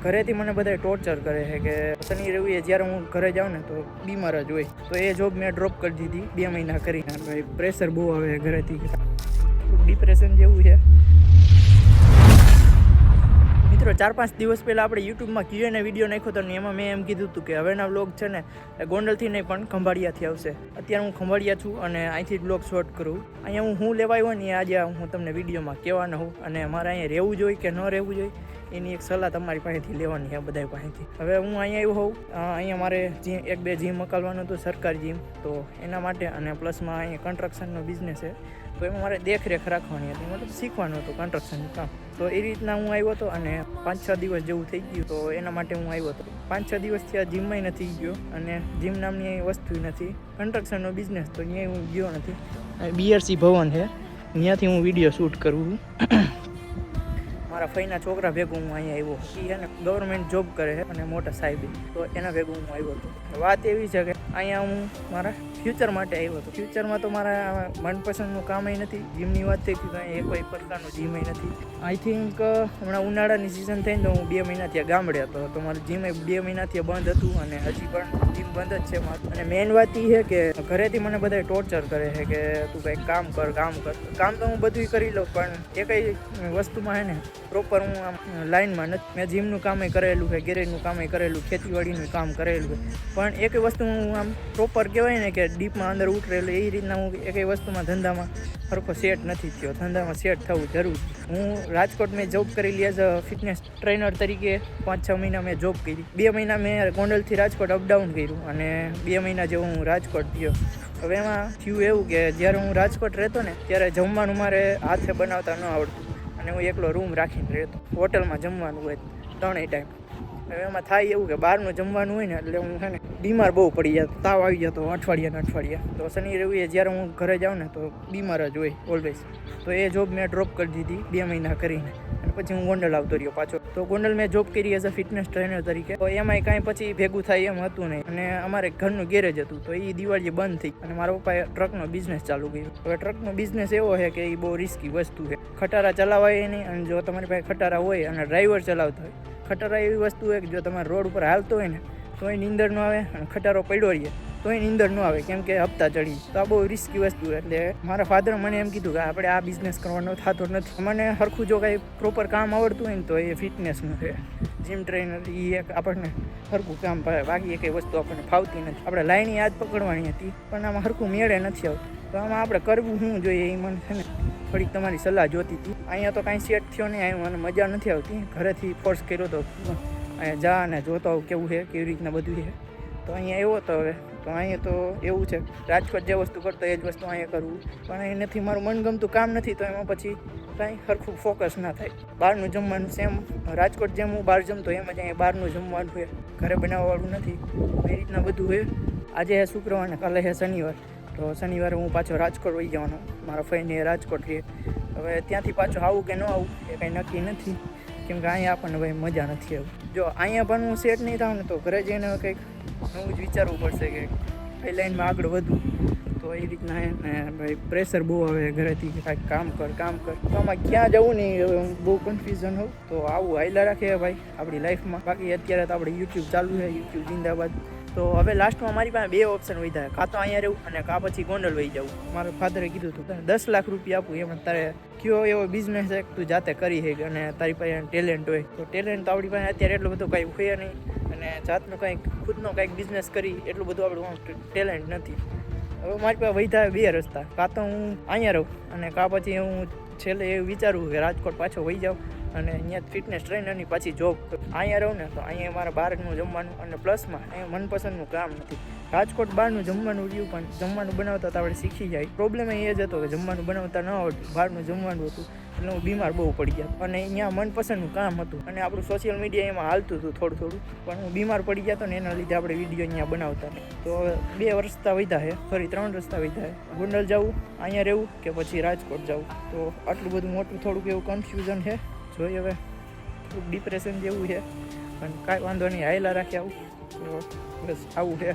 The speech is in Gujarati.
ઘરેથી મને બધા ટોર્ચર કરે છે કે શનિ રવિએ જ્યારે હું ઘરે જાઉં ને તો બીમાર જ હોય. તો એ જોબ મેં ડ્રોપ કરી દીધી બે મહિના કરીને. ભાઈ પ્રેશર બહુ આવે ઘરેથી. ડિપ્રેશન જેવું છે. મિત્રો, ચાર પાંચ દિવસ પહેલાં આપણે યુટ્યુબમાં ક્યુએને વીડિયો નાખ્યો હતો ને એમાં મેં એમ કીધું હતું કે હવેના વ્લોગ છે ને એ ગોંડલથી નહીં પણ ખંભાળિયાથી આવશે. અત્યારે હું ખંભાળિયા છું અને અહીંથી વ્લોગ શોટ કરું. અહીંયા હું હું લેવાયો ને આજે હું તમને વિડીયોમાં કહેવાનો હોઉં અને મારે અહીંયા રહેવું જોઈએ કે ન રહેવું જોઈએ? એની એક સલાહ તમારી પાસેથી લેવાની છે બધા પાસેથી. હવે હું અહીંયા આવ્યો હોઉં. અહીંયા મારે જીમ એક બે જીમ મકાલવાનું હતું, સરકારી જીમ તો એના માટે અને પ્લસમાં અહીંયા કન્સ્ટ્રક્શનનો બિઝનેસ છે. તો એમાં મારે દેખરેખ રાખવાની હતી. મતલબ શીખવાનું હતું કન્સ્ટ્રક્શનનું કામ. તો એ રીતના હું આવ્યો હતો અને પાંચ છ દિવસ જેવું થઈ ગયું. તો એના માટે હું આવ્યો હતો. પાંચ છ દિવસથી આ જીમમાં નથી ગયો અને જીમ નામની વસ્તુ નથી. કન્સ્ટ્રક્શનનો બિઝનેસ તો અહીંયા હું ગયો નથી. બીઆરસી ભવન છે. ત્યાંથી હું વીડિયો શૂટ કરું છું. મારા ફઈના છોકરા ભેગું હું અહીંયા આવ્યો એ એને ગવર્મેન્ટ જોબ કરે છે અને મોટા સાહેબે. તો એના ભેગું હું આવ્યો હતો. વાત એવી છે કે અહીંયા હું મારા ફ્યુચર માટે આવ્યો હતો. ફ્યુચરમાં તો મારા મનપસંદનું કામ નથી. જીમની વાત થઈ કે એ કોઈ પ્રકારનું જીમ નથી. આઈ થિંક હમણાં ઉનાળાની સિઝન થઈને તો હું બે મહિના ત્યાં ગામડે હતો. તો મારું જીમ બે મહિનાથી બંધ હતું અને હજી પણ જીમ બંધ જ છે મારું. અને મેઇન વાત એ છે કે ઘરેથી મને બધા ટોર્ચર કરે છે કે તું કંઈક કામ કર કામ કર. કામ તો હું બધું કરી લઉં, પણ એ કઈ વસ્તુમાં છે ને પ્રોપર હું આમ લાઇનમાં નથી. મેં જીમનું કામે કરેલું છે ગેરેજનું કામે કરેલું, ખેતીવાડીનું કામ કરેલું પણ એક વસ્તુ હું આમ પ્રોપર કહેવાય ને કે ડીપમાં અંદર ઉતરેલું, એ રીતના હું એક વસ્તુમાં ધંધામાં સરખો સેટ નથી થયો. ધંધામાં સેટ થવું જરૂર હું રાજકોટ મેં જોબ કરેલી એઝ અ ફિટનેસ ટ્રેનર તરીકે પાંચ છ મહિના મેં જોબ કરી. બે મહિના મેં ગોંડલથી રાજકોટ અપડાઉન કર્યું અને બે મહિના જેવું હું રાજકોટ ગયો હવે એમાં થયું એવું કે જ્યારે હું રાજકોટ રહેતો ને, ત્યારે જમવાનું મારે હાથે બનાવતા ન આવડતું. અને હું એકલો રૂમ રાખીને રહેતો. હોટલમાં જમવાનું હોય ત્રણેય ટાઈમ એમાં થાય એવું કે બહારનું જમવાનું હોય ને એટલે હું છે ને બીમાર બહુ પડી જાય. તાવ આવી જતો અઠવાડિયા ને અઠવાડિયા. તો શનિ રવિએ જ્યારે હું ઘરે જાઉં ને તો બીમાર જ હોય ઓલવેઝ તો એ જોબ મેં ડ્રોપ કરી દીધી બે મહિના કરીને. અને પછી હું ગોંડલ આવતો રહ્યો પાછો. તો ગોંડલ મેં જોબ કરી એઝ અ ફિટનેસ ટ્રેનર તરીકે. તો એમાંય કાંઈ પછી ભેગું થાય એમ હતું નહીં. અને અમારે ઘરનું ગેરેજ હતું. તો એ દિવાળીએ બંધ થઈ. અને મારા પપ્પાએ ટ્રકનો બિઝનેસ ચાલુ કર્યો. હવે ટ્રકનો બિઝનેસ એવો છે કે એ બહુ રિસ્કી વસ્તુ છે. ખટારા ચલાવાય નહીં અને જો તમારી પાસે ખટારા હોય અને ડ્રાઈવર ચલાવતા હોય ખટારા એવી વસ્તુ હોય કે જો તમારે રોડ ઉપર હાલતો હોય ને તો એ નીંદર ન આવે અને ખટારો પડ્યો રહીએ તોય નીંદર ન આવે, કેમ કે હપ્તા ચડી તો આ બહુ રિસ્કી વસ્તુ એટલે મારા ફાધર મને એમ કીધું કે આપણે આ બિઝનેસ કરવાનો થતો નથી. મને સરખું જો કાંઈ પ્રોપર કામ આવડતું હોય ને, તો એ ફિટનેસનું છે. જીમ ટ્રેનર એ એક આપણને સરખું કામ પાડે બાકી એ કંઈ વસ્તુ આપણને ફાવતી નથી. આપણે લાઈન યાદ પકડવાની હતી, પણ આમાં સરખું મેળે નથી આવતું. તો આમાં આપણે કરવું શું જોઈએ એ મને છે ને થોડીક તમારી સલાહ જોતી હતી. અહીંયા તો કાંઈ સેટ થયો નહીં મને મજા નથી આવતી. ઘરેથી ફોર્સ કર્યો તો અહીંયા જા અને જોતો આવું કેવું છે, કેવી રીતના બધું છે. તો અહીંયા એવો હતો હવે. તો અહીંયા તો એવું છે, રાજકોટ જે વસ્તુ કરતો એ જ વસ્તુ અહીંયા કરવું પણ અહીં નથી, મારું મનગમતું કામ નથી, તો એમાં પછી કાંઈ સરખું ફોકસ ના થાય. બહારનું જમવાનું સેમ રાજકોટ જેમ હું બહાર જમતો એમ જ અહીંયા બહારનું જમવાનું છે. ઘરે બનાવવાવાળું નથી. એ રીતના બધું છે. આજે હે શુક્રવાર ને કાલે હે શનિવાર. તો શનિવારે હું પાછો રાજકોટ વહી જવાનો. મારા ફઈને રાજકોટ રહે. હવે ત્યાંથી પાછું આવું કે ન આવું એ કંઈ નક્કી નથી. કેમ કે અહીંયા આપણને ભાઈ મજા નથી આવી. જો અહીંયા પણ હું સેટ નહીં થાઉં ને તો ઘરે જઈને કંઈક નવું જ વિચારવું પડશે કે કઈ લાઈનમાં આગળ વધવું તો એ રીતના ભાઈ પ્રેશર બહુ આવે ઘરેથી કાંઈક કામ કર કામ કર. તો આમાં ક્યાં જવું નહીં હવે હું બહુ કન્ફ્યુઝન હોઉં તો આવું હાઈલા રાખીએ ભાઈ આપણી લાઈફમાં બાકી અત્યારે તો આપણે યુટ્યુબ ચાલુ છે. યુટ્યુબ જિંદાબાદ. તો હવે લાસ્ટમાં મારી પાસે બે ઓપ્શન વધ્યા કાં તો અહીંયા રહેવું અને કાં પછી ગોંડલ વહી જવું મારા ફાધરે કીધું હતું, તને દસ લાખ રૂપિયા આપું. એમાં તારે કયો એવો બિઝનેસ છે તું જાતે કરી શકે અને તારી પાસે ટેલેન્ટ હોય. તો ટેલેન્ટ તો આપણી પાસે અત્યારે એટલું બધું કાંઈ હોય નહીં અને જાતનું કંઈક, ખુદનો કંઈક બિઝનેસ કરી એટલું બધું આપણું ટેલેન્ટ નથી. હવે મારી પાસે વૈધા બે રસ્તા. કાં તો હું અહીંયા રહું અને કાં પછી હું છેલ્લે એ વિચારવું કે રાજકોટ પાછો વહી જાઉં અને અહીંયા ફિટનેસ ટ્રેનરની પાછી જોબ અહીંયા રહું ને તો અહીંયા મારા બહારનું જમવાનું અને પ્લસમાં અહીંયા મનપસંદનું કામ નથી. રાજકોટ બહારનું જમવાનું રહ્યું પણ જમવાનું બનાવતા તો આપણે શીખી જાય. પ્રોબ્લેમ એ જ હતો કે જમવાનું બનાવતા ન આવડતું, બહારનું જમવાનું હતું. એટલે હું બીમાર બહુ પડી ગયા અને અહીંયા મનપસંદનું કામ હતું. અને આપણું સોશિયલ મીડિયા એમાં હાલતું હતું થોડું થોડું. પણ હું બીમાર પડી ગયા હતો ને એના લીધે આપણે વીડિયો અહીંયા બનાવતા તો બે રસ્તા વધ્યા છે. ફરી ત્રણ રસ્તા વધ્યા છે. ગોંડલ જવું, અહીંયા રહેવું કે પછી રાજકોટ જવું. તો આટલું બધું મોટું થોડુંક એવું કન્ફ્યુઝન છે. જોઈએ હવે. થોડુંક ડિપ્રેશન જેવું છે. પણ કાંઈ વાંધો નહીં, હાયલા રાખી આવું. તો બસ આવું છે.